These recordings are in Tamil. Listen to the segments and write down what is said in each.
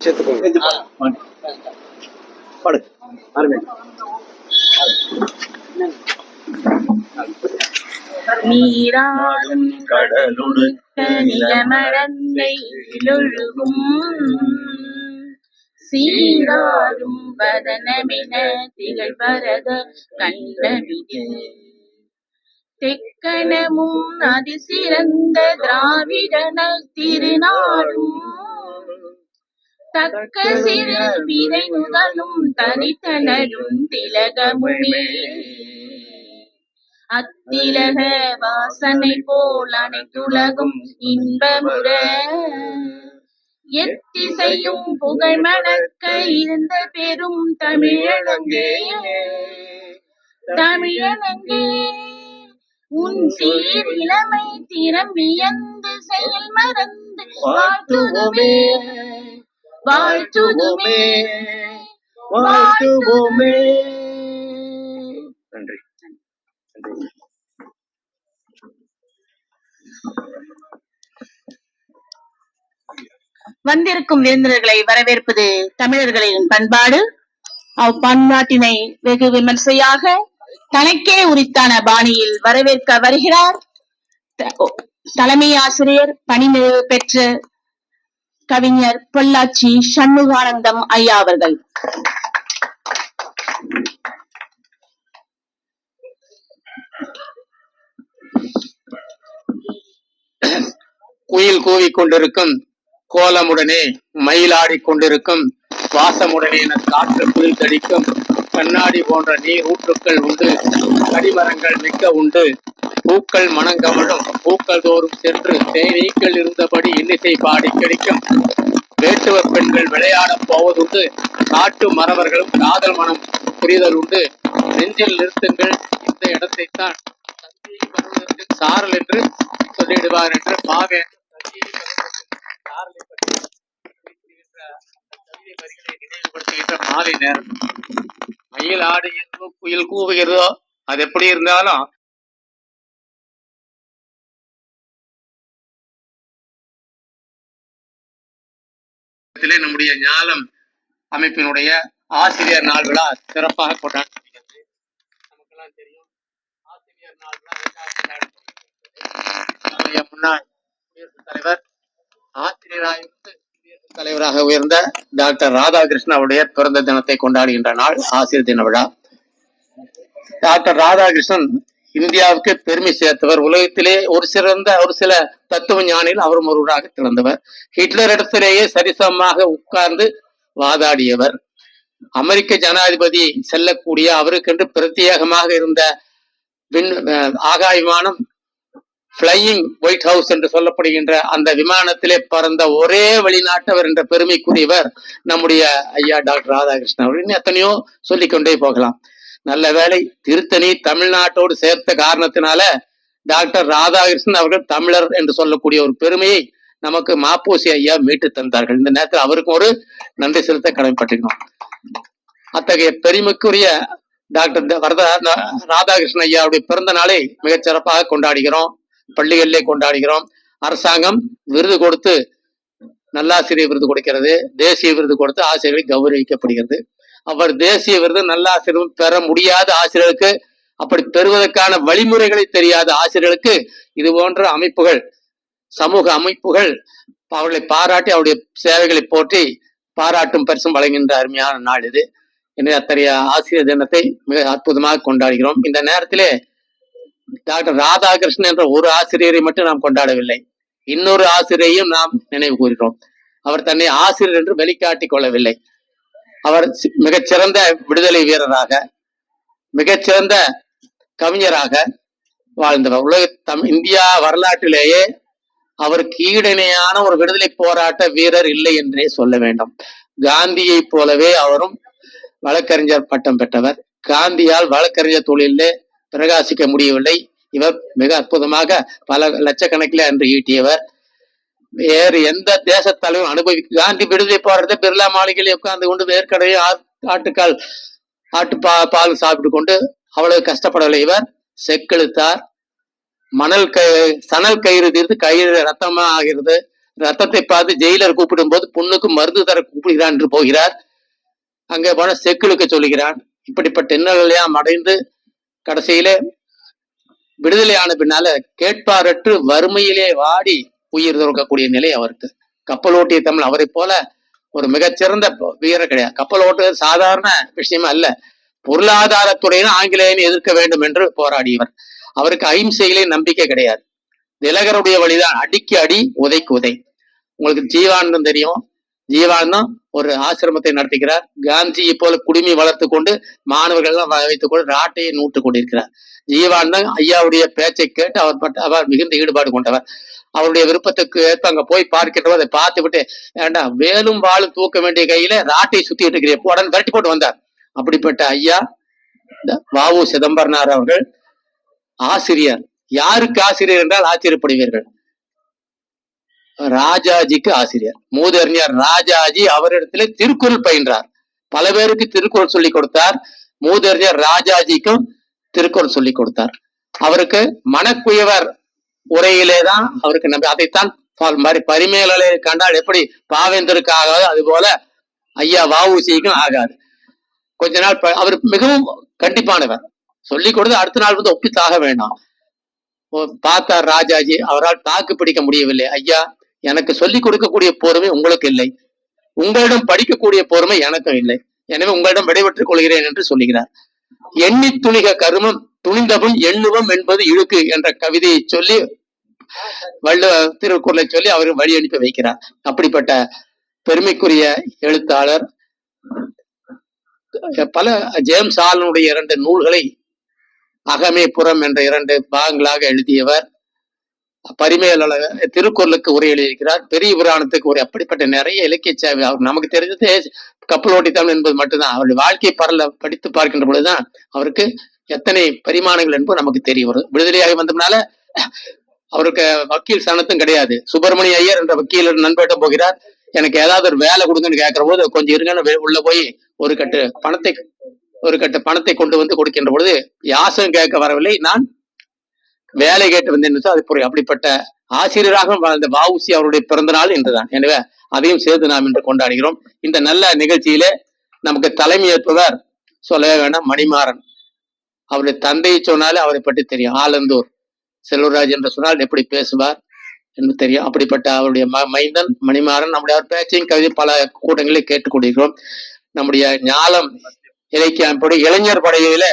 சேர்த்துக்கோங்க. பாடு. ஆரம்பி நீராடும் கடலுடுக்க நிலமடந்தை இழுழுகும் சீராடும் வதனமென திகழ் பரத கண்டவிடு தெக்கணமும் அதிசிறந்த திராவிடன திருநாடும் தக்க சிறு விதை முதலும் தனித்தனரும் திலகமுமே. அத்திலக வாசனை போல் அனைத்துலகும் இன்பமுற. எத்திசையும் புகழ் மணக்க இருந்த பெரும் தமிழனங்கே. தமிழனங்கே உன் சீர் இளமை திறம் வியந்து செயல் மறந்து வாழ்த்துதுமே வாழ்த்துதுமே வாழ்த்துவோமே. நன்றி. வந்திருக்கும் விருந்தினர்களை வரவேற்பது தமிழர்களின் பண்பாடு. அப்பண்பாட்டினை வெகு விமர்சையாக தனக்கே உரித்தான பாணியில் வரவேற்க வருகிறார். தலைமை ஆசிரியர் பணி பெற்ற கவிஞர் பொள்ளாச்சி சண்முகானந்தம் ஐயா அவர்கள். குயில் கூவிக்கொண்டிருக்கும் கோலமுடனே மயிலாடி கொண்டிருக்கும் சுவாசமுடனே என காற்று குயில் தடிக்கும் கண்ணாடி போன்ற நீர் ஊற்றுக்கள் உண்டு கடிமரங்கள் மிக்க உண்டு. பூக்கள் மணங்கமழும் பூக்கள் தோறும் சென்று தேனீக்கள் இருந்தபடி இன்னிசை பாடி கிடைக்கும். வேட்டுவ பெண்கள் விளையாடப் போவதுண்டு. காட்டு மறவர்களும் காதல் மனம் புரிதல் உண்டு நெஞ்சில் நிறுத்துங்கள். இந்த இடத்தைத்தான் தான் சாரல் என்று சொல்லிடுவார் என்று பாவேன். வரிகளை நினைவுபடுத்துகின்ற மாலை நேரம். மயில் ஆடுகிறதோ குயில் கூவுகிறதோ அது எப்படி இருந்தாலும் இடத்திலே நம்முடைய ஞாலம் அமைப்பினுடைய ஆசிரியர் நாள் விழா சிறப்பாக கொண்டாடப்படுகிறது. நமக்கெல்லாம் தெரியும் ஆசிரியர் நாள் விழா நம்முடைய முன்னாள் குடியரசுத் தலைவர் ஆசிரியராக குடியரசுத் தலைவராக உயர்ந்த டாக்டர் ராதாகிருஷ்ணன் அவருடைய பிறந்த தினத்தை கொண்டாடுகின்ற நாள் ஆசிரியர் தின விழா. டாக்டர் ராதாகிருஷ்ணன் இந்தியாவுக்கு பெருமை சேர்த்தவர். உலகத்திலே ஒரு சிறந்த ஒரு சில தத்துவ ஞானியில் அவரும் ஒருவராக திறந்தவர் ஹிட்லர் இடத்திலேயே சரிசமமாக உட்கார்ந்து வாதாடியவர். அமெரிக்க ஜனாதிபதி செல்லக்கூடிய அவருக்கென்று பிரத்யேகமாக இருந்த விண் அஹ் ஆகாய விமானம் ஒயிட் ஹவுஸ் என்று சொல்லப்படுகின்ற அந்த விமானத்திலே பறந்த ஒரே வெளிநாட்டவர் என்ற பெருமைக்குரியவர் நம்முடைய ஐயா டாக்டர் ராதாகிருஷ்ணன் அப்படின்னு எத்தனையோ சொல்லிக்கொண்டே போகலாம். நல்ல வேலை திருத்தணி தமிழ்நாட்டோடு சேர்த்த காரணத்தினால டாக்டர் ராதாகிருஷ்ணன் அவர்கள் தமிழர் என்று சொல்லக்கூடிய ஒரு பெருமையை நமக்கு மாப்போசி ஐயா மீட்டு தந்தார்கள். இந்த நேரத்தில் அவருக்கும் ஒரு நன்றி செலுத்த கடமைப்பட்டிருக்கோம் அத்தகைய பெருமைக்குரிய டாக்டர் த- வரத ந- ராதாகிருஷ்ணன் ஐயாவுடைய பிறந்த நாளை மிகச்சிறப்பாக கொண்டாடுகிறோம். பள்ளிகளிலே கொண்டாடுகிறோம். அரசாங்கம் விருது கொடுத்து நல்லாசிரியர் விருது கொடுக்கிறது. தேசிய விருது கொடுத்து ஆசிரியர்களை கௌரவிக்கப்படுகிறது. அவர் தேசிய விருது நல்லாசிரியர் பெற முடியாத ஆசிரியருக்கு அப்படி பெறுவதற்கான வழிமுறைகளை தெரியாத ஆசிரியர்களுக்கு இது போன்ற அமைப்புகள் சமூக அமைப்புகள் அவர்களை பாராட்டி அவருடைய சேவைகளை போற்றி பாராட்டும் பரிசும் வழங்குகின்ற அருமையான நாள் இது. எனவே அத்தகைய ஆசிரியர் தினத்தை மிக அற்புதமாக கொண்டாடுகிறோம். இந்த நேரத்திலே டாக்டர் ராதாகிருஷ்ணன் என்ற ஒரு ஆசிரியரை மட்டும் நாம் கொண்டாடவில்லை இன்னொரு ஆசிரியரையும் நாம் நினைவு கூறுகிறோம். அவர் தன்னை ஆசிரியர் என்று வெளிக்காட்டிக் கொள்ளவில்லை. அவர் மிகச்சிறந்த விடுதலை வீரராக மிகச்சிறந்த கவிஞராக வாழ்ந்தவர். உலக தம் இந்தியா வரலாற்றிலேயே அவருக்கு ஈடிணையான ஒரு விடுதலை போராட்ட வீரர் இல்லை என்றே சொல்ல வேண்டும். காந்தியைப் போலவே அவரும் வழக்கறிஞர் பட்டம் பெற்றவர். காந்தியால் வழக்கறிஞர் தொழிலே பிரகாசிக்க முடியவில்லை. இவர் மிக அற்புதமாக பல லட்சக்கணக்கில் அன்று ஈட்டியவர். வேறு எந்த தேசத் தலைவரும் அனுபவி காந்தி விடுதலை போராட்டத்தை பிர்லா மாளிகையில் உட்கார்ந்து கொண்டு வேர்க்கடையை ஆட்டுக்கால் ஆட்டு பா பால் சாப்பிட்டு கொண்டு அவ்வளவு கஷ்டப்படவில்லை. இவர் செக்கெழுத்தார். மணல் க சணல் கயிறு தீர்த்து கயிறு ரத்தமா ஆகிறது. ரத்தத்தை பார்த்து ஜெயிலர் கூப்பிடும் போது பொண்ணுக்கு மருந்து தர கூப்பிடுகிறான் என்று போகிறார். அங்கே போன செக்கிழுக்க சொல்லுகிறான் இப்படிப்பட்ட இன்னல்களையாம் அடைந்து கடைசியிலே விடுதலையான பின்னால கேட்பாரற்று வறுமையிலே வாடி உயிர் துறக்கக்கூடிய நிலை அவருக்கு. கப்பல் ஓட்டிய தமிழ் அவரை போல ஒரு மிகச்சிறந்த வீரர் கிடையாது. கப்பல் ஓட்டுவது சாதாரண விஷயம் அல்ல. பொருளாதாரத்துறையின ஆங்கிலேயனை எதிர்க்க வேண்டும் என்று போராடியவர். அவருக்கு அಹಿಂசையிலே நம்பிக்கை கிடையாது. திலகருடைய வழிதான். அடிக்கு அடி உதைக்கு உதை. உங்களுக்கு ஜீவானந்தம் தெரியும். ஜீவானந்தம் ஒரு ஆசிரமத்தை நடத்துகிறார் காந்தி போல குடுமி வளர்த்து கொண்டு மாணவர்கள் எல்லாம் வைத்துக் கொண்டு ராட்டையை நூட்டு கொண்டிருக்கிறார். ஜீவானந்தம் ஐயாவுடைய பேச்சை கேட்டு அவர் பட்ட அவர் மிகுந்த ஈடுபாடு கொண்டவர். அவருடைய விருப்பத்துக்கு ஏற்ப அங்க போய் பார்க்கிறவோ அதை பார்த்து விட்டு ஏண்டா வேலும் வாழும் தூக்க வேண்டிய கையில ராட்டை சுத்திட்டு இருக்கிறேன் உடனே விரட்டி போட்டு வந்தார். அப்படிப்பட்ட ஐயா இந்த வாவு சிதம்பரனார் அவர்கள் ஆசிரியர். யாருக்கு ஆசிரியர் என்றால் ஆச்சரியப்படுவீர்கள். ராஜாஜிக்கு ஆசிரியர். மூதறிஞர் ராஜாஜி அவரிடத்துல திருக்குறள் பயின்றார். பல பேருக்கு திருக்குறள் சொல்லி கொடுத்தார். மூதறிஞர் ராஜாஜிக்கும் திருக்குறள் சொல்லி கொடுத்தார். அவருக்கு மணக்குயவர் உரையிலே தான் அவருக்கு நம்பி அதைத்தான் மாதிரி பரிமேலலை கண்டால் எப்படி பாவேந்தருக்கு ஆகாது அது போல ஐயா வாவுசிக்கும் ஆகாது. கொஞ்ச நாள் அவர் மிகவும் கண்டிப்பானவர். சொல்லி கொடுத்து அடுத்த நாள் வந்து ஒப்பித்தாக வேண்டாம். பார்த்தார் ராஜாஜி அவரால் தாக்கு பிடிக்க முடியவில்லை. ஐயா எனக்கு சொல்லிக் கொடுக்கக்கூடிய பொறுமை உங்களுக்கு இல்லை. உங்களிடம் படிக்கக்கூடிய பொறுமை எனக்கும் இல்லை. எனவே உங்களிடம் விடைபெற்றுக் கொள்கிறேன் என்று சொல்லுகிறார். எண்ணி துணிக கருமம் துணிந்தவன் எண்ணுவம் என்பது இழுக்கு என்ற கவிதையை சொல்லி வள்ள திருக்குறளை சொல்லி அவர் வழி அனுப்பி வைக்கிறார். அப்படிப்பட்ட பெருமைக்குரிய எழுத்தாளர் பல ஜேம்ஸ் ஆலனுடைய இரண்டு நூல்களை அகமே புறம் என்ற இரண்டு பாகங்களாக எழுதியவர் பரிமேல திருக்குறளுக்கு உரை எழுதியிருக்கிறார். பெரிய புராணத்துக்கு உரை. அப்படிப்பட்ட நிறைய இலக்கிய சேவை அவர் நமக்கு தெரிஞ்சது கப்பலோட்டி தமிழ் என்பது மட்டும்தான். அவருடைய வாழ்க்கை பரல படித்து பார்க்கின்ற பொழுதுதான் அவருக்கு எத்தனை பரிமாணங்கள் என்பது நமக்கு தெரிய வரும். விடுதலையாகி வந்ததுனால அவருக்கு வக்கீல் சனத்தும் கிடையாது. சுப்பிரமணிய ஐயர் என்ற வக்கீலர் நண்பர்கிட்ட போகிறார். எனக்கு ஏதாவது ஒரு வேலை கொடுங்கன்னு கேட்கிற போது கொஞ்சம் இருங்கன்னு உள்ள போய் ஒரு கட்டு பணத்தை ஒரு கட்டு பணத்தை கொண்டு வந்து கொடுக்கின்ற பொழுது யாசம் கேட்க வரவில்லை. நான் வேலை கேட்டு வந்தேன் என்று அது புரியும். அப்படிப்பட்ட ஆசிரியராக வாழ்ந்த வஉசி அவருடைய பிறந்த நாள் இன்றுதான். எனவே அதையும் சேர்த்து நாம் இன்று கொண்டாடுகிறோம். இந்த நல்ல நிகழ்ச்சியிலே நமக்கு தலைமையேற்பவர் சொல்லவே வேண்டாம் மணிமாறன். அவருடைய தந்தையை சொன்னாலே அவரை பற்றி தெரியும். ஆலந்தூர் செல்வராஜ் என்று சொன்னால் எப்படி பேசுவார் என்று தெரியும். அப்படிப்பட்ட அவருடைய ம மைந்தன் மணிமாறன் நம்முடைய அவர் பேச்சையும் கவிதை பல கூட்டங்களில் கேட்டுக்கொண்டிருக்கிறோம். நம்முடைய ஞாலம் இலக்கிய அமைப்போட இளைஞர் படையில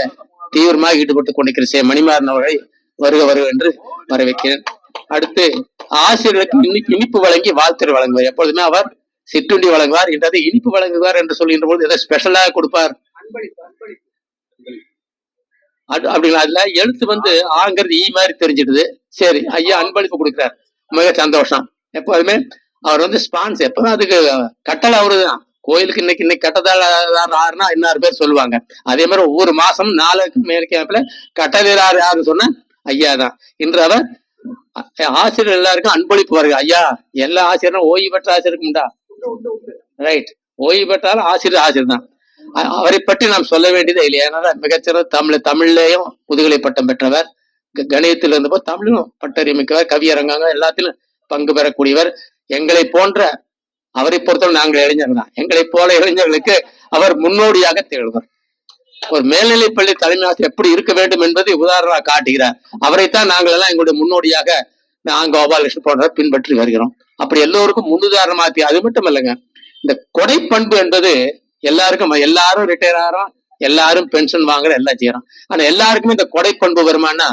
தீவிரமாக ஈடுபட்டு கொண்டிருக்கிற மணிமாறன் அவர்களை வருக வருக என்று வரவேற்கிறேன். அடுத்து ஆசிரியர்களுக்கு இனிப்பு வழங்கி வாழ்த்து வழங்குவார். எப்பொழுதுமே அவர் சிற்றுண்டி வழங்குவார் என்றது இனிப்பு வழங்குவார் என்று சொல்கின்ற பொழுது எதை ஸ்பெஷலாக கொடுப்பார்? அப்படிங்களா? அதுல எழுத்து வந்து ஆங்கிறது ஈ மாதிரி தெரிஞ்சிடுது. சரி ஐயா அன்பளிப்பு கொடுக்கிறார். மிக சந்தோஷம். எப்போதுமே அவர் வந்து ஸ்பான்ஸ் எப்பவுமே அதுக்கு கட்டளை அவருதான். கோயிலுக்கு இன்னைக்கு இன்னைக்கு கட்டதாருன்னா இன்னாறு பேர் சொல்லுவாங்க. அதே மாதிரி ஒவ்வொரு மாசம் நாளுக்கு மேற்கேப்பில் கட்டளையார் யாருன்னு சொன்னா ஐயா தான். இன்று அவர் ஆசிரியர் எல்லாருக்கும் அன்பளிப்பு வருக. ஐயா எல்லா ஆசிரியரும் ஓய்வு பெற்ற ஆசிரியருக்கும் உண்டா ரைட் ஓய்வு பெற்றாலும் ஆசிரியர் ஆசிரியர் தான். அவரை பற்றி நாம் சொல்ல வேண்டியதே இல்லை. ஏன்னா மிகச்சிறந்த தமிழ் தமிழ்லயும் முதுகலை பட்டம் பெற்றவர் க- கணிதத்தில் இருந்தப்போ தமிழும் பட்டறிமிக்கவர் கவியரங்கம் எல்லாத்திலும் பங்கு பெறக்கூடியவர். எங்களை போன்ற அவரை பொறுத்தவரை நாங்கள் இளைஞர்கள் தான். எங்களை போல இளைஞர்களுக்கு அவர் முன்னோடியாக திகழ்வர். ஒரு மேல்நிலை பள்ளி தலைமை ஆசிரியர் எப்படி இருக்க வேண்டும் என்பதை உதாரணமாக காட்டுகிறார் அவரைத்தான் நாங்கள் எல்லாம் எங்களுடைய முன்னோடியாக நான் கோபாலகிருஷ்ணன் போன்ற பின்பற்றி வருகிறோம். அப்படி எல்லோருக்கும் முன்னுதாரணமாக அது மட்டும் இல்லைங்க இந்த கொடை பண்பு என்பது எல்லாருக்கும் எல்லாரும் ரிட்டையர் ஆகிறோம் எல்லாரும் பென்ஷன் வாங்குற எல்லாம் செய்யறோம் ஆனா எல்லாருக்குமே இந்த கொடை பண்பு வருமானா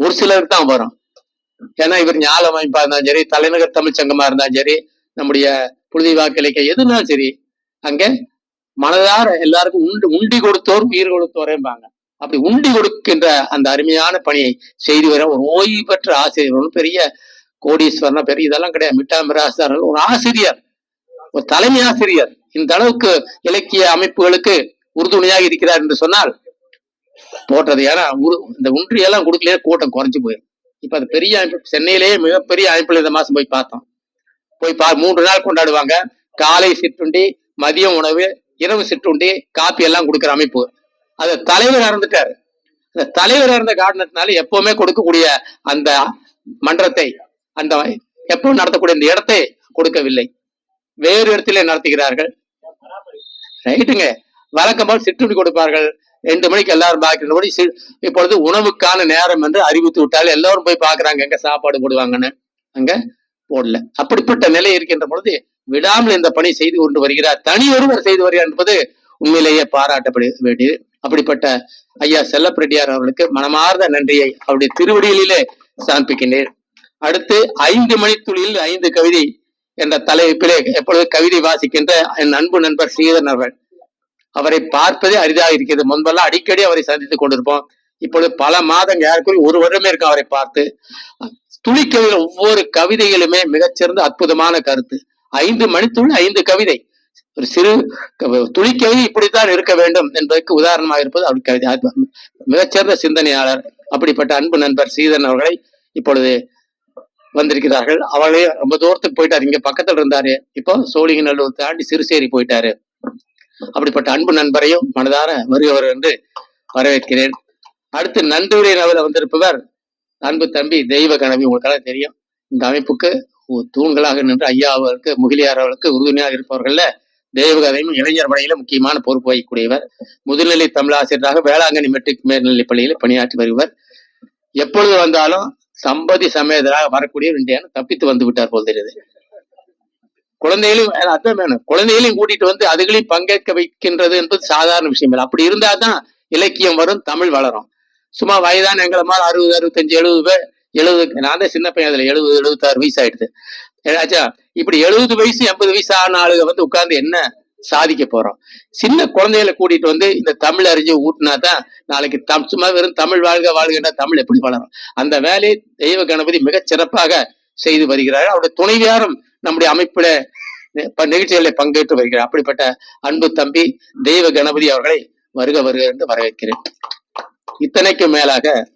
ஒரு சிலருக்கு தான் வரும். ஏன்னா இவர் ஞால அமைப்பா இருந்தாலும் சரி தலைநகர் தமிழ்ச்சங்கமா இருந்தாலும் சரி நம்முடைய புழுதி வாக்கு இலக்கியம் எதுனாலும் சரி அங்க மனதார எல்லாருக்கும் உண்டு உண்டி கொடுத்தோர் உயிர் கொடுத்தோரேம்பாங்க. அப்படி உண்டி கொடுக்கின்ற அந்த அருமையான பணியை செய்து வர ஒரு ஓய்வு பெற்ற ஆசிரியர் ஒன்றும் பெரிய கோடீஸ்வரனா பெரிய இதெல்லாம் கிடையாது. மிட்டாமிராசாரர் ஒரு ஆசிரியர் ஒரு தலைமை ஆசிரியர். இந்த அளவுக்கு இலக்கிய அமைப்புகளுக்கு உறுதுணையாக இருக்கிறார் என்று சொன்னால் போட்டது ஏன்னா உரு- இந்த ஒன்றியெல்லாம் கொடுக்கலையே கூட்டம் குறைஞ்சு போயிடும் இப்ப அது பெரிய அமைப்பு சென்னையிலேயே மிகப்பெரிய அமைப்புல இந்த மாசம் போய் பார்த்தோம். போய் பா மூன்று நாள் கொண்டாடுவாங்க. காலை சிற்றுண்டி மதியம் உணவு இரவு சிற்றுண்டி காப்பி எல்லாம் கொடுக்குற அமைப்பு. அது தலைவர் இறந்துட்டாரு அந்த தலைவர் இறந்த காரணத்தினால எப்பவுமே கொடுக்கக்கூடிய அந்த மன்றத்தை அந்த எப்பவும் நடத்தக்கூடிய இந்த இடத்தை கொடுக்கவில்லை. வேறு இடத்திலே நடத்துகிறார்கள். ரைட்டுங்க. வழக்கம் போல் சிற்றுண்டி கொடுப்பார்கள். ரெண்டு மணிக்கு எல்லாரும் பார்க்கிறபடி சி- இப்பொழுது உணவுக்கான நேரம் என்று அறிவித்து விட்டால் எல்லாரும் போய் பார்க்கறாங்க எங்க சாப்பாடு போடுவாங்கன்னு. அங்க போடல. அப்படிப்பட்ட நிலை இருக்கின்ற பொழுது விடாமல் இந்த பணி செய்து கொண்டு வருகிறார். தனி ஒருவர் செய்து வருகிறார் என்பது உண்மையிலேயே பாராட்டப்பட வேண்டியது. அப்படிப்பட்ட ஐயா செல்லப்பிரட்டியார் அவர்களுக்கு மனமார்ந்த நன்றியை அவருடைய திருவடிகளிலே சமர்ப்பிக்கின்றேன் அடுத்து ஐந்து மணித்துளியில் ஐந்து கவிதை என்ற தலைப்பிலே எப்பொழுது கவிதை வாசிக்கின்ற என் அன்பு நண்பர் ஸ்ரீதரன் அவர்கள். அவரை பார்ப்பதே அரிதாக இருக்கிறது. முன்பெல்லாம் அடிக்கடி அவரை சந்தித்துக் கொண்டிருப்போம். இப்பொழுது பல மாதம் யாருக்கும் ஒரு வருடமே இருக்கும் அவரை பார்த்து. துளிக்கவிதை ஒவ்வொரு கவிதைகளுமே மிகச்சிறந்த அற்புதமான கருத்து. ஐந்து மணித்துள் ஐந்து கவிதை. ஒரு சிறு துளிக்கவி இப்படித்தான் இருக்க வேண்டும் என்பதற்கு உதாரணமாக இருப்பது அவருடைய கவிதை. மிகச்சிறந்த சிந்தனையாளர் அப்படிப்பட்ட அன்பு நண்பர் சீதன் அவர்களை இப்பொழுது வந்திருக்கிறார்கள். அவர்களே ரொம்ப தூரத்துக்கு போயிட்டாரு. இங்க பக்கத்துல இருந்தாரு. இப்போ சோழிங்கநல்லூர் தாண்டி சிறுசேரி போயிட்டாரு. அப்படிப்பட்ட அன்பு நண்பரையும் மனதார வருகிறவர் என்று வரவேற்கிறேன். அடுத்து நன்றி நவல வந்திருப்பவர் அன்பு தம்பி தெய்வ கணவி உங்களுக்கெல்லாம் தெரியும். இந்த அமைப்புக்கு தூண்களாக நின்று ஐயா அவர்களுக்கு முகிலியார் அவர்களுக்கு உறுதுணையாக இருப்பவர்கள்ல தேவகதையும் இளைஞர் படையில முக்கியமான பொறுப்பு வகிக்கக்கூடியவர். முதுநிலை தமிழாசிரியராக வேளாங்கண்ணி மெட்ரிக் மேல்நிலைப் பள்ளியில் பணியாற்றி வருவர் எப்பொழுது வந்தாலும் சம்பதி சமேதராக வரக்கூடிய இண்டியான தப்பித்து வந்து விட்டார் போல் தெரியுது. குழந்தைகளையும் அஹ் அதான் வேணும். குழந்தைகளையும் கூட்டிட்டு வந்து அதுகளையும் பங்கேற்க வைக்கின்றது என்பது சாதாரண விஷயம் இல்லை. அப்படி இருந்தாதான் இலக்கியம் வரும் தமிழ் வளரும். சும்மா வயதான எங்களை மாதிரி அறுபது அறுபத்தஞ்சு எழுபது பேர் எழுபது நான் தான் சின்ன பையன் அதுல எழுபது எழுபத்தாறு வயசு ஆயிடுது. ஏதாச்சா இப்படி எழுபது வயசு எண்பது வயசு ஆன ஆளுங்க வந்து உட்கார்ந்து என்ன சாதிக்க போறோம்? சின்ன குழந்தைகளை கூட்டிட்டு வந்து இந்த தமிழ் அறிஞ்சு ஊட்டினா தான் நாளைக்கு தம் சும்மா வெறும் தமிழ் வாழ்க வாழ்கின்ற தமிழ் எப்படி வளரும்? அந்த வேலையை தெய்வ கணபதி மிக சிறப்பாக செய்து வருகிறார் அவருடைய துணைவியாரும் நம்முடைய அமைப்புல ப- நிகழ்ச்சிகளில் பங்கேற்று வருகிறார். அப்படிப்பட்ட அன்பு தம்பி தெய்வ கணபதி அவர்களை வருக வருக என்று வரவேற்கிறேன். இத்தனைக்கும் மேலாக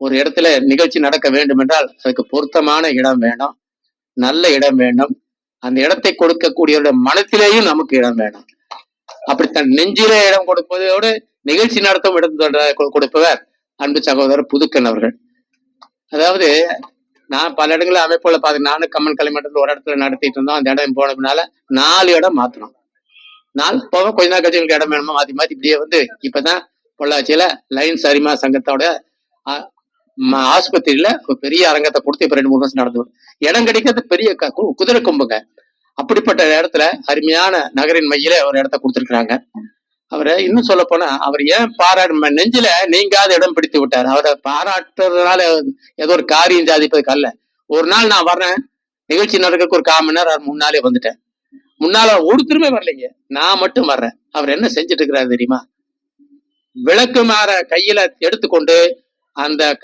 ஒரு இடத்துல நிகழ்ச்சி நடக்க வேண்டும் என்றால் அதுக்கு பொருத்தமான இடம் வேணும் நல்ல இடம் வேண்டும். அந்த இடத்தை கொடுக்கக்கூடியவருடைய மனத்திலேயும் நமக்கு இடம் வேணும். அப்படி தன் நெஞ்சிலே இடம் கொடுப்பதோடு நிகழ்ச்சி நடத்தும் இடம் கொடுப்பவர் அன்பு சகோதரர் புதுக்கன் அவர்கள். அதாவது நான் பல இடங்களில் அமைப்புல பார்த்து நானும் கம்மன் கலைமன்றத்தில் ஒரு இடத்துல நடத்திட்டு இருந்தோம். அந்த இடம் போனதுனால நாலு இடம் மாத்தணும் நாலு போக கொஞ்ச நாள் கட்சிகளுக்கு இடம் வேணுமா? மாத்தி மாத்தி இப்படியே வந்து இப்பதான் பொள்ளாச்சியில லைன்ஸ் அரிமா சங்கத்தோட ஆஸ்பத்திரியில ஒரு பெரிய அரங்கத்தை கொடுத்து இப்ப ரெண்டு மூணு வருஷம் நடந்து இடம் கிடைக்கிறது பெரிய க- குதிரை கொம்புங்க. அப்படிப்பட்ட இடத்துல அருமையான நகரின் மையில ஒரு இடத்த கொடுத்துருக்குறாங்க. அவரை இன்னும் சொல்ல போனா அவர் ஏன் பாராட்டு நெஞ்சில நீங்காத இடம் பிடித்து விட்டார். அவரை பாராட்டுறதுனால ஏதோ ஒரு காரியம் சாதிப்பதுக்கு அல்ல. ஒரு நாள் நான் வர்றேன். நிகழ்ச்சி நடக்கிறதுக்கு ஒரு கால் மணி நேரம் முன்னாலே வந்துட்டேன். முன்னால ஒருத்தருமே வரலைங்க. நான் மட்டும் வர்றேன். அவர் என்ன செஞ்சுட்டு இருக்கிறாரு தெரியுமா? விளக்கு மாற கையில எடுத்துக்கொண்டு அந்த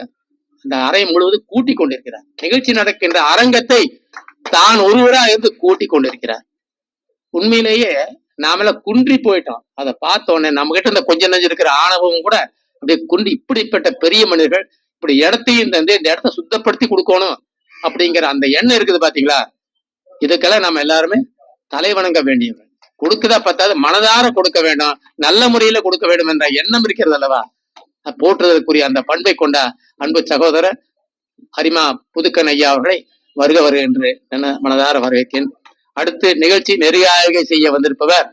இந்த அறை முழுவதும் கூட்டி கொண்டிருக்கிறார். நிகழ்ச்சி நடக்கின்ற அரங்கத்தை தான் ஒருவரா இருந்து கூட்டி கொண்டிருக்கிறார். உண்மையிலேயே நாமெல்லாம் குன்றி போயிட்டோம். அதை பார்த்த உடனே நம்ம கிட்ட இந்த கொஞ்ச நஞ்சு இருக்கிற ஆணவம் கூட அப்படியே குன்றி இப்படிப்பட்ட பெரிய மனிதர்கள் இப்படி இடத்தையும் தந்து இந்த இடத்த சுத்தப்படுத்தி கொடுக்கணும் அப்படிங்கிற அந்த எண்ணம் இருக்குது பாத்தீங்களா? இதுக்கெல்லாம் நம்ம எல்லாருமே தலை வணங்க வேண்டியவர்கள். கொடுக்குதா பார்த்தா மனதார கொடுக்க வேண்டும் நல்ல முறையில கொடுக்க வேண்டும் என்ற எண்ணம் இருக்கிறது அல்லவா? போற்றுவதற்குரிய அந்த பண்பை கொண்ட அன்பு சகோதரர் ஹரிமா புதுக்கன் ஐயா அவர்களை வருக வருக என்று என மனதார வரவேற்கிறேன். அடுத்து நிகழ்ச்சி நெறியாய்கை செய்ய வந்திருப்பவர்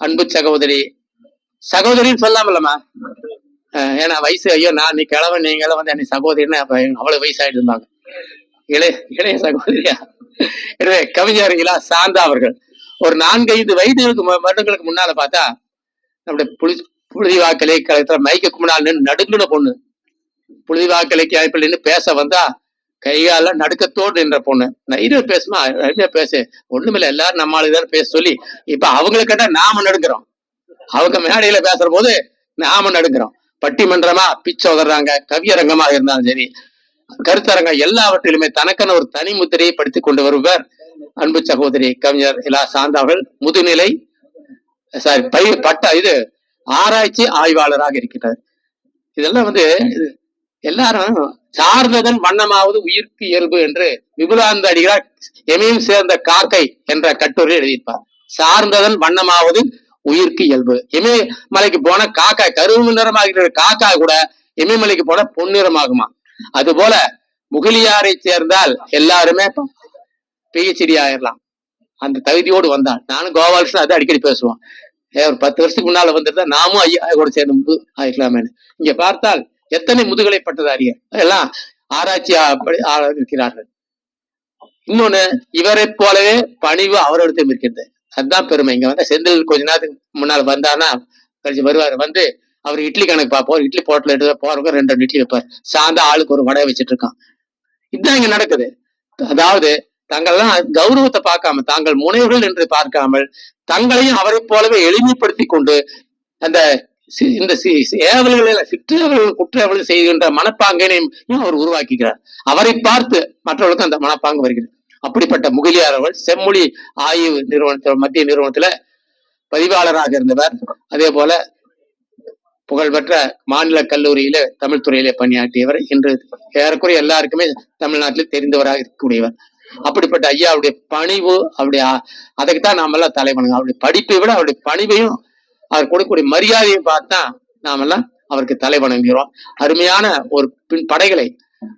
அன்பு சகோதரி சகோதரின்னு சொல்லாமல்லம்மா? ஏன்னா வயசு ஐயோ நான் நீ கிழவன் நீங்களும் வந்து என்னை சகோதரின்னு அப்ப அவ்வளவு வயசாயிட்டு இருந்தாங்க. இளைய இளைய சகோதரியா? எனவே கவிஞர் இலா சாந்தா அவர்கள். ஒரு நான்கைந்து வயதுகளுக்கு வருடங்களுக்கு முன்னால பார்த்தா நம்முடைய புலி புழுதிவாக்கலை கலத்துல மைக்கு முன்னால் நின்று நடுங்கின பொண்ணு. புழுதிவாக்கலைக்கு அமைப்பில் நின்று பேச வந்தா கைகால நடுக்கத்தோடு நின்ற பொண்ணு. நிறைய பேசுமா? நிறைய பேசு. ஒண்ணுமில்ல எல்லாரும் நம்ம ஆளுதான் பேச சொல்லி இப்ப அவங்களுக்கு கேட்டா நாம நடுக்கிறோம் அவங்க மேடையில பேசுற போது நாம நடுக்கிறோம் பட்டிமன்றமா பிச்சை உதறாங்க கவியரங்கமா இருந்தாலும் சரி கருத்தரங்கம் எல்லாவற்றிலுமே தனக்கான ஒரு தனி முத்திரையை படித்துக் கொண்டு வருவர் அன்பு சகோதரி கவிஞர் இலா சாந்தா முதுநிலை சாரி பை பட்ட இது ஆராய்ச்சி ஆய்வாளராக இருக்கிறார் இதெல்லாம் வந்து எல்லாரும் சார்ந்ததன் வண்ணமாவது உயிர்க்கு இயல்பு என்று விபுலாந்த அடிகளார் எமையும் சேர்ந்த காக்கை என்ற கட்டுரை எழுதியிருப்பார். சார்ந்ததன் வண்ணமாவது உயிர்க்கு இயல்பு. இமயமலைக்கு போன காக்கா கருவு நிறமாகிற காக்கா கூட இமயமலைக்கு போன பொன்னிறமாகுமா அதுபோல முகிலியாரை சேர்ந்தால் எல்லாருமே பிஹெச்டி ஆயிடலாம் அந்த தகுதியோடு வந்தான். நானும் கோபாலகிருஷ்ணன் அதை அடிக்கடி பேசுவோம். ஒரு பத்து வருஷத்துக்கு முன்னால வந்திருந்தா நாமும் ஐயா கூட சேர்ந்து முது ஆயிக்கலாமேன்னு இங்க பார்த்தால் எத்தனை முதுகலை பட்டதாரிகள் எல்லாம் ஆராய்ச்சி இருக்கிறார்கள். இன்னொன்னு இவரைப் போலவே பணிவு அவரிடத்தையும் இருக்கிறது அதுதான் பெருமை. இங்க வந்து செந்தில் கொஞ்ச நேரத்துக்கு முன்னால் வந்தானா கழிச்சு வருவார் வந்து அவர் இட்லி கணக்கு பார்ப்போம் இட்லி போட்டில் எடுத்து போறவங்க ரெண்டு ரெண்டு இட்லி வைப்பார். சாந்தா ஆளுக்கு ஒரு வடை வச்சிட்டு இருக்கான். இதுதான் இங்க நடக்குது. அதாவது தங்கள்லாம் கௌரவத்தை பார்க்காம தாங்கள் முனைவர்கள் என்று பார்க்காமல் தங்களையும் அவரைப் போலவே எளிமைப்படுத்தி கொண்டு அந்த இந்த சி- ஏவல்களை சிற்றேவல்கள் குற்றேவல்கள் செய்கின்ற மனப்பாங்கினையும் அவர் உருவாக்குகிறார்? அவரை பார்த்து மற்றவர்களுக்கு அந்த மனப்பாங்கு வருகிறது. அப்படிப்பட்ட முகிலியார் அவர்கள் செம்மொழி ஆய்வு நிறுவனத்தில் மத்திய நிறுவனத்துல பதிவாளராக இருந்தவர். அதே போல புகழ்பெற்ற மாநில கல்லூரியில தமிழ் துறையிலே பணியாற்றியவர். இன்று ஏறக்குறைய எல்லாருக்குமே தமிழ்நாட்டில் தெரிந்தவராக இருக்கக்கூடியவர். அப்படிப்பட்ட ஐயாவுடைய பணிவு அவருடைய அதுக்குத்தான் நாமெல்லாம் தலைவனுங்க. அவருடைய படிப்பை விட அவருடைய பணிவையும் அவர் கொடுக்கக்கூடிய மரியாதையை பார்த்தா நாமெல்லாம் அவருக்கு தலை வணங்குகிறோம். அருமையான ஒரு பின் படைகளை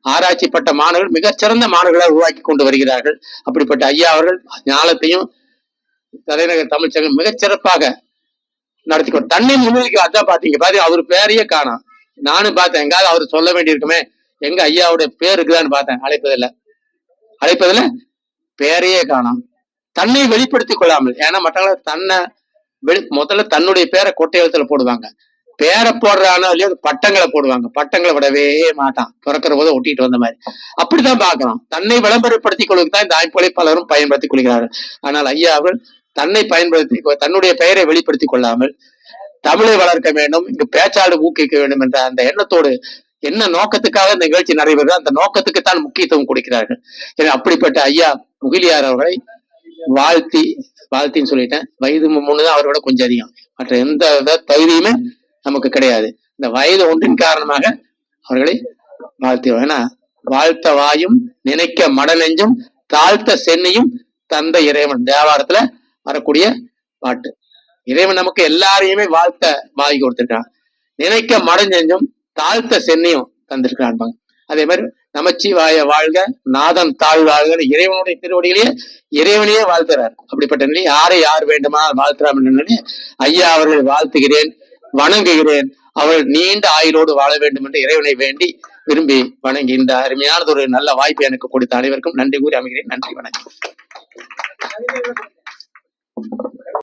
ஆராய்ச்சி பட்ட மாணவர்கள் மிகச்சிறந்த மாணவர்களை உருவாக்கி கொண்டு வருகிறார்கள். அப்படிப்பட்ட ஐயா அவர்கள் ஞானத்தையும் தலைநகர் தமிழ்ச்சங்கம் மிகச்சிறப்பாக நடத்தி கொண்டு தன்னை முன்னிலைக்கு அதான் பாத்தீங்க பாரு அவர் பேரையே காணும் நானும் பார்த்தேன். எங்காவது அவர் சொல்ல வேண்டியிருக்குமே. எங்க ஐயாவுடைய பேர் இருக்குதான்னு பார்த்தேன். அழைப்பதில்ல. அழைப்பதில்ல. பேரையே காணும் தன்னை வெளிப்படுத்திக் கொள்ளாமல். ஏன்னா மற்றவங்க தன்னை முதல்ல தன்னுடைய பேரை கொட்டை எழுத்துல போடுவாங்க. பேரை போடுறானோ இல்லையோ பட்டங்களை போடுவாங்க. பட்டங்களை விடவே மாட்டான். பிறக்கிற போது ஒட்டிட்டு வந்த மாதிரி. அப்படித்தான் பார்க்கணும். தன்னை விளம்பரப்படுத்திக் கொள்வதற்கு தான் இந்த அமைப்புகளை பலரும் பயன்படுத்திக் கொள்கிறார்கள். ஆனால் ஐயா அவர்கள் தன்னை பயன்படுத்தி தன்னுடைய பெயரை வெளிப்படுத்திக் கொள்ளாமல் தமிழை வளர்க்க வேண்டும் இங்கு பேச்சாடு ஊக்குவிக்க வேண்டும் என்ற அந்த எண்ணத்தோடு என்ன நோக்கத்துக்காக இந்த நிகழ்ச்சி நடைபெறுதோ அந்த நோக்கத்துக்கு தான் முக்கியத்துவம் கொடுக்கிறார்கள். எனவே அப்படிப்பட்ட ஐயா முகிலியார் அவர்களை வாழ்த்தி வாழ்த்தின்னு சொல்லிட்டேன். வயது முன்னுதான் அவரோட கொஞ்சம் அதிகம். மற்ற எந்த தகுதியுமே நமக்கு கிடையாது. இந்த வயது ஒன்றின் காரணமாக அவர்களை வாழ்த்திடுவோம் ஏன்னா வாழ்த்த வாயும் நினைக்க மடநெஞ்சும் தாழ்த்த சென்னையும் தந்த இறைவன். தேவாரத்துல வரக்கூடிய பாட்டு. இறைவன் நமக்கு எல்லாரையுமே வாழ்த்த வாய் கொடுத்திருக்கான். நினைக்க மட நெஞ்சும் தாழ்த்த சென்னையும் தந்திருக்கிறான் அதே மாதிரி நமச்சிவாய வாழ்க நாதன் தாழ் வாழ்க இறைவனுடைய திருவடியிலேயே இறைவனையே வாழ்த்துறார். அப்படிப்பட்ட நிலை யாரை யார் வேண்டுமா வாழ்த்துறாம் ஐயா அவர்களை வாழ்த்துகிறேன் வணங்குகிறேன். அவர்கள் நீண்ட ஆயுளோடு வாழ வேண்டும் என்று இறைவனை வேண்டி விரும்பி வணங்கி இந்த அருமையானது ஒரு நல்ல வாய்ப்பு எனக்கு கொடுத்த அனைவருக்கும் நன்றி கூறி அமைகிறேன். நன்றி வணக்கம்.